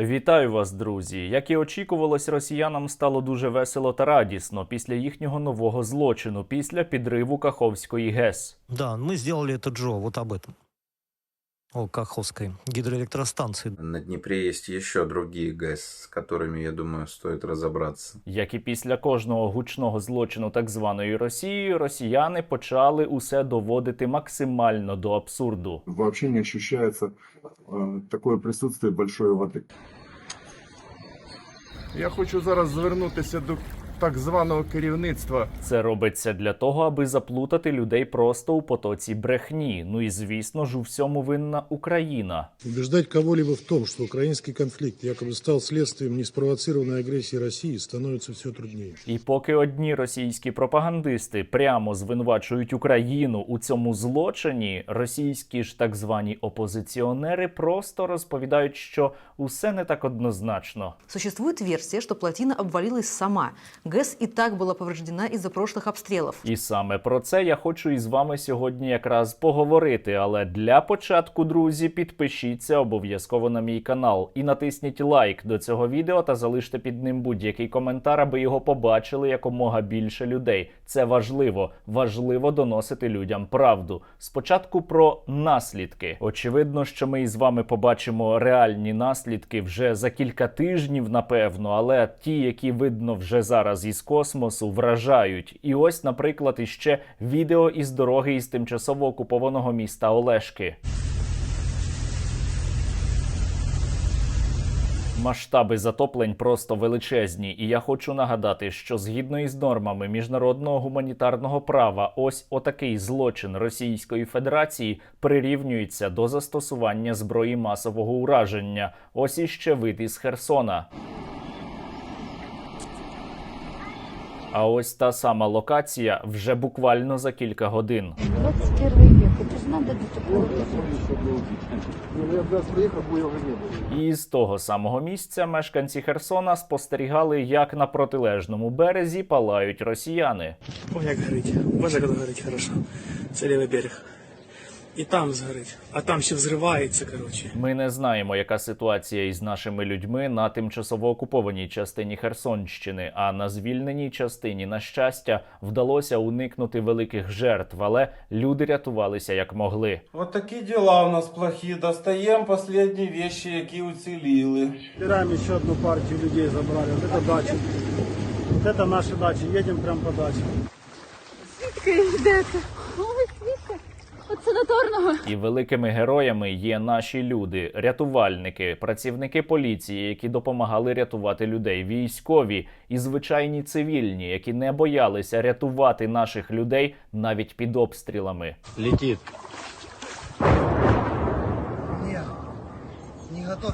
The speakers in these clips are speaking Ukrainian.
Вітаю вас, друзі! Як і очікувалось, росіянам стало дуже весело та радісно після їхнього нового злочину, після підриву Каховської ГЕС. Да, мы сделали это Джо, вот об этом. О Каховской гидроэлектростанции. На Днепре есть еще другие ГЭС, с которыми, я думаю, стоит разобраться. Як і після кожного гучного злочину так званої Росії, росіяни почали усе доводити максимально до абсурду. вообще не ощущается э, такое присутствие большой воды. Я хочу зараз звернутися до так званого керівництва. Це робиться для того, аби заплутати людей просто у потоці брехні. Ну і звісно ж у всьому винна Україна. Убеждать кого-либо в том, что украинский конфликт якобы стал следствием неспровоцированной агрессии России, становится все труднее. І поки одні російські пропагандисти прямо звинувачують Україну у цьому злочині, російські ж так звані опозиціонери просто розповідають, що усе не так однозначно. Существует версия, что плотина обвалилась сама. ГЭС и так была повреждена из-за прошлых обстрелов. І саме про це я хочу із вами сьогодні якраз поговорити. Але для початку, друзі, підпишіться обов'язково на мій канал і натисніть лайк до цього відео та залиште під ним будь-який коментар, аби його побачили якомога більше людей. Це важливо, важливо доносити людям правду. Спочатку про наслідки. Очевидно, що ми із вами побачимо реальні наслідки вже за кілька тижнів, напевно, але ті, які видно вже зараз із космосу, вражають. І ось, наприклад, іще відео із дороги із тимчасово окупованого міста Олешки. Масштаби затоплень просто величезні, і я хочу нагадати, що згідно із нормами міжнародного гуманітарного права, ось отакий злочин Російської Федерації прирівнюється до застосування зброї масового ураження. Ось іще вид із Херсона. А ось та сама локація вже буквально за кілька годин. 21 век. Это же надо до такого. Ну, я бы раз приехал, бы его не было. І з того самого місця мешканці Херсона спостерігали, як на протилежному березі палають росіяни. Ой, як горить. Боже, як горить хорошо. Це лівий берег. І там згорить, а там ще взривається, коротше. Ми не знаємо, яка ситуація із нашими людьми на тимчасово окупованій частині Херсонщини. А на звільненій частині, на щастя, вдалося уникнути великих жертв, але люди рятувалися як могли. Вот такие дела у нас плохие. Достаем последние вещи, які уцеліли. Собираем еще одну партию людей забрали. Вот это дача. Вот это наши дачи. Едем прям по даче. йдете? Ой. От санаторного. І великими героями є наші люди, рятувальники, працівники поліції, які допомагали рятувати людей, військові і звичайні цивільні, які не боялися рятувати наших людей навіть під обстрілами. Летит.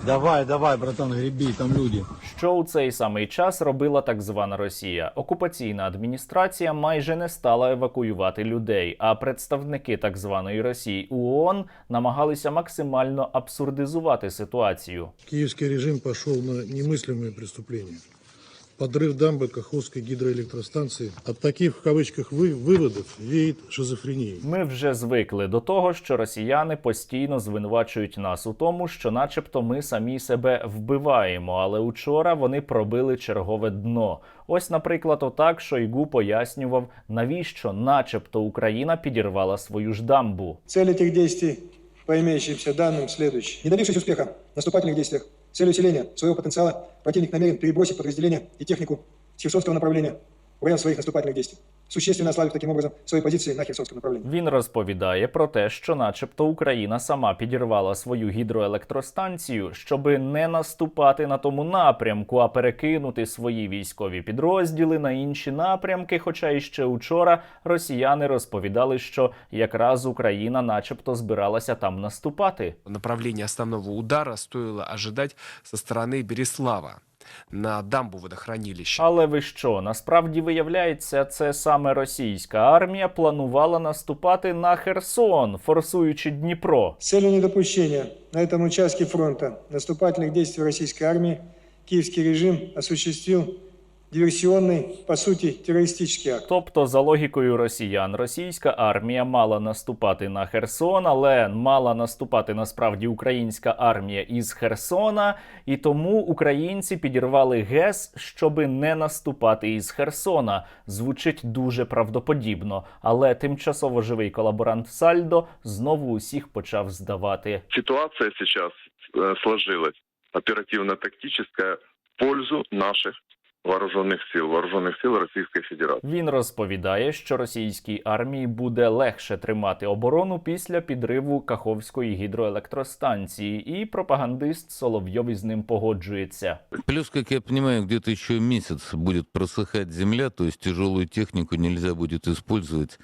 Давай, давай, братан, грібі. там люди. Що у цей самий час робила так звана Росія? Окупаційна адміністрація майже не стала евакуювати людей, а представники так званої Росії у ООН намагалися максимально абсурдизувати ситуацію. Київський режим пішов на немислимі преступления. Подрыв дамбы Каховской гидроэлектростанции. От таких, в кавычках, вы, выводов веет шизофренией. Ми вже звикли до того, що росіяни постійно звинувачують нас у тому, що, начебто, ми самі себе вбиваємо. Але учора вони пробили чергове дно. Ось, наприклад, отак Шойгу пояснював, навіщо, начебто, Україна підірвала свою ж дамбу. Цель этих действий, по имеющимся данным, следующий. Не добившись успеха в наступательных действиях, с целью усиления своего потенциала, противник намерен перебросить подразделения и технику с Херсонского направления в район своих наступательных действий, существенно ослабив таким образом свои позиции на Херсонском направлении. Він розповідає про те, що, начебто, Україна сама підірвала свою гідроелектростанцію, щоби не наступати на тому напрямку, а перекинути свої військові підрозділи на інші напрямки. Хоча іще учора росіяни розповідали, що якраз Україна, начебто, збиралася там наступати. Направление основного удара стоило ожидать со стороны Береслава на дамбу водохранилища. Але ви що? Насправді виявляється, це саме російська армія планувала наступати на Херсон, форсуючи Дніпро. С целью недопущения на этом участку фронту наступальних действий російської армії київський режим осуществил диверсионный, по сути, террористический акт. Тобто, за логікою росіян, російська армія мала наступати на Херсон, але мала наступати насправді українська армія із Херсона, і тому українці підірвали ГЕС, щоби не наступати із Херсона. Звучить дуже правдоподібно, але тимчасово живий колаборант Сальдо знову усіх почав здавати. Ситуация сейчас э, сложилась оперативно-тактическая в пользу наших вооруженных сил, вооруженных сил Российской Федерации. Він розповідає, що російській армії буде легше тримати оборону після підриву Каховської гідроелектростанції, і пропагандист Соловйов із ним погоджується. Плюс, как я понимаю, где-то еще месяц будет просыхать земля, то есть тяжелую технику нельзя будет использовать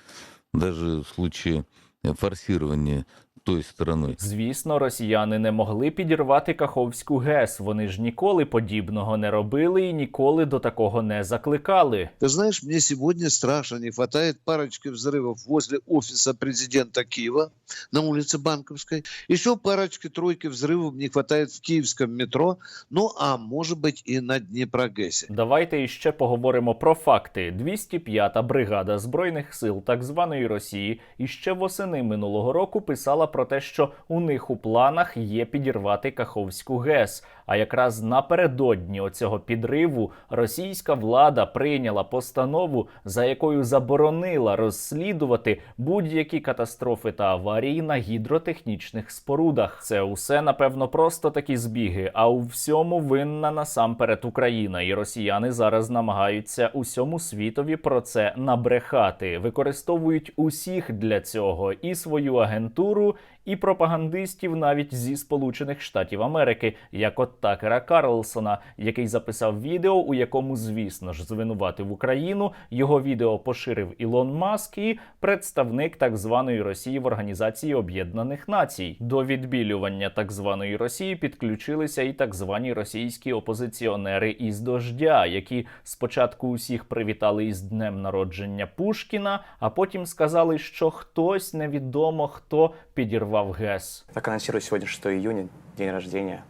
даже в случае э, форсирования той сторони. Звісно, росіяни не могли підірвати Каховську ГЕС. Вони ж ніколи подібного не робили і ніколи до такого не закликали. Ти знаєш, мені сьогодні страшно не вистачає парочки взривів возле офісу президента Киева на улице Банковской. Еще парочки-тройки взрывов не хватает в киевском метро, ну а может быть и на Днепрогэсе. Давайте іще поговоримо про факти. 205-та бригада збройних сил так званої Росії іще восени минулого року писала про те, що у них у планах є підірвати Каховську ГЕС. А якраз напередодні оцього підриву російська влада прийняла постанову, за якою заборонила розслідувати будь-які катастрофи та аварії на гідротехнічних спорудах. Це усе напевно просто такі збіги. А у всьому винна насамперед Україна, і росіяни зараз намагаються усьому світові про це набрехати, використовують усіх для цього і свою агентуру. І пропагандистів навіть зі Сполучених Штатів Америки, як от Такера Карлсона, який записав відео, у якому, звісно ж, звинуватив Україну. Його відео поширив Ілон Маск і представник так званої Росії в Організації Об'єднаних Націй. До відбілювання так званої Росії підключилися і так звані російські опозиціонери із дождя, які спочатку усіх привітали із днем народження Пушкіна, а потім сказали, що хтось невідомо хто підірвав ГЕС. Так анонсирую сегодня 6 июня, день рождения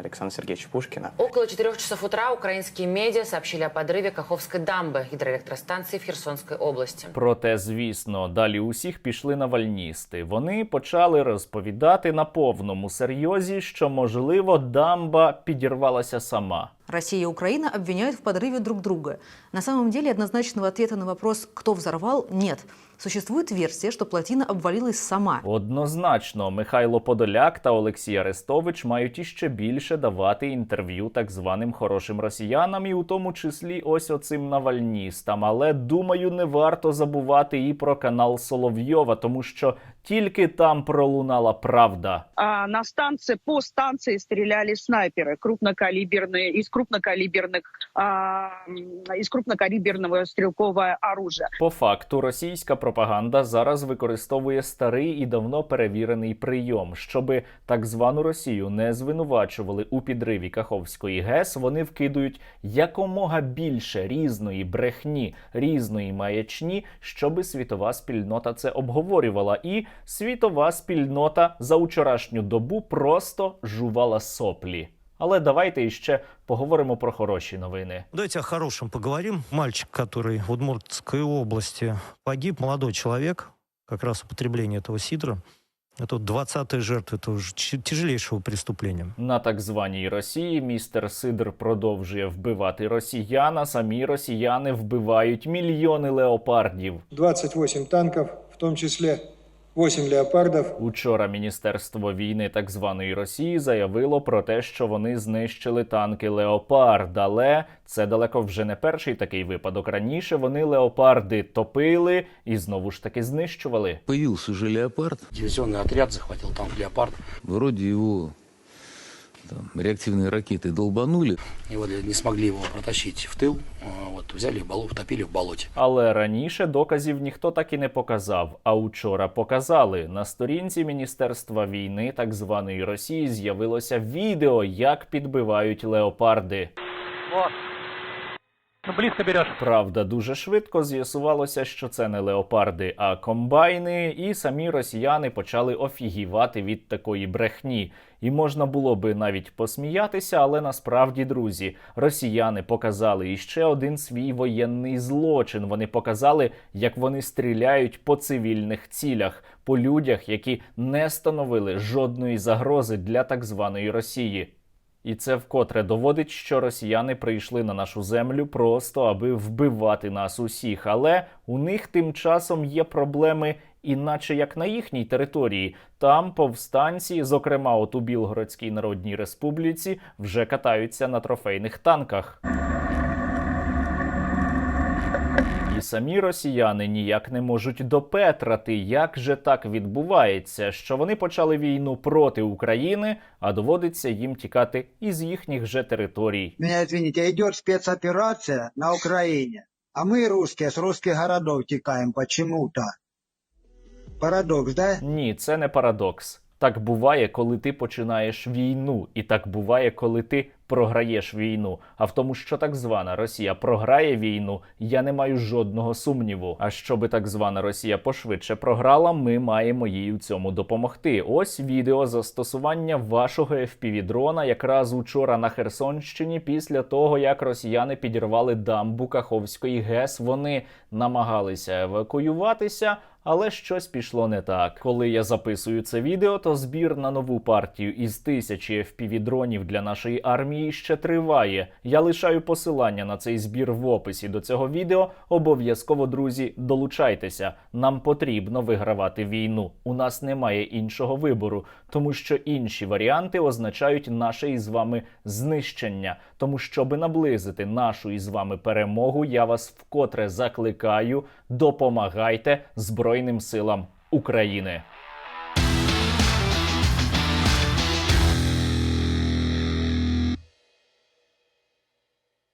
Александра Сергеевича Пушкина. Около 4 часов утра украинские медиа сообщили о подрыве Каховской дамбы гидроэлектростанции в Херсонской области. Проте, звісно, далі усіх пішли навальністи. Вони почали розповідати на повному серйозі, що можливо дамба підірвалася сама. Россия и Украина обвиняют в подрыве друг друга. На самом деле однозначного ответа на вопрос, кто взорвал, нет. Существует версия, что плотина обвалилась сама. Однозначно, Михайло Подоляк та Олексій Арестович мають іще більше давати інтерв'ю так званим хорошим росіянам, і у тому числі ось оцим навальністам. Але думаю, не варто забувати і про канал Соловйова, тому що тільки там пролунала правда. А на станции, по станции стреляли снайперы крупнокалиберные, из крупнокалиберных, а, м, из крупнокалиберного стрелкового оружия. По факту, російська пропаганда зараз використовує старий і давно перевірений прийом, щоби так звану Росію не звинувачували у підриві Каховської ГЕС. Вони вкидують якомога більше різної брехні, різної маячні, щоби світова спільнота це обговорювала. І світова спільнота за вчорашню добу просто жувала соплі. Але давайте іще поговоримо про хороші новини. Давайте о хорошем поговорим. Мальчик, который в Удмуртской области погиб, молодой человек, как раз употребление этого сидра. Это вот 20-я жертва этого ж- ч- тяжелейшего преступления. На так званій Росії містер Сидор продовжує вбивати росіян, а самі росіяни вбивають мільйони леопардів. 28 танков, в том числе 8 леопардов, Учора Міністерство війни так званої Росії заявило про те, що вони знищили танки Леопард. Але це далеко вже не перший такий випадок. Раніше вони леопарди топили і знову ж таки знищували. Появился же леопард. Дивизионный отряд захватив танк «Леопард». Вроді его там, реактивные ракеты долбанули. Его не смогли его протащить в тыл. А, Вот, взяли и боло- утопили в болоте. Але раніше доказів ніхто так і не показав. А учора показали на сторінці Міністерства війни так званої Росії з'явилося відео, як підбивають леопарди. Вот. Близько береш. Правда, дуже швидко з'ясувалося, що це не леопарди, а комбайни, і самі росіяни почали офігівати від такої брехні. І можна було би навіть посміятися, але насправді, друзі, росіяни показали іще один свій воєнний злочин. Вони показали, як вони стріляють по цивільних цілях, по людях, які не становили жодної загрози для так званої Росії. І це вкотре доводить, що росіяни прийшли на нашу землю просто аби вбивати нас усіх. Але у них тим часом є проблеми, іначе як на їхній території. Там повстанці, зокрема, от у Білгородській Народній Республіці, вже катаються на трофейних танках. Самі росіяни ніяк не можуть допетрати, як же так відбувається, що вони почали війну проти України, а доводиться їм тікати із їхніх же територій. Меня извините, идет спецоперация на Украине, а мы, русские, с русских городов текаем почему-то. Парадокс, да? Ні, це не парадокс. Так буває, коли ти починаєш війну, і так буває, коли ти програєш війну. А в тому, що так звана Росія програє війну, я не маю жодного сумніву. А щоби так звана Росія пошвидше програла, ми маємо їй у цьому допомогти. Ось відео застосування вашого FPV-дрона якраз учора на Херсонщині, після того як росіяни підірвали дамбу Каховської ГЕС. Вони намагалися евакуюватися. Але щось пішло не так. Коли я записую це відео, то збір на нову партію із тисячі FPV-дронів для нашої армії ще триває. Я лишаю посилання на цей збір в описі до цього відео. Обов'язково, друзі, долучайтеся. Нам потрібно вигравати війну. У нас немає іншого вибору, тому що інші варіанти означають наше із вами знищення. Тому, щоби наблизити нашу із вами перемогу, я вас вкотре закликаю, допомагайте Збройним силам України.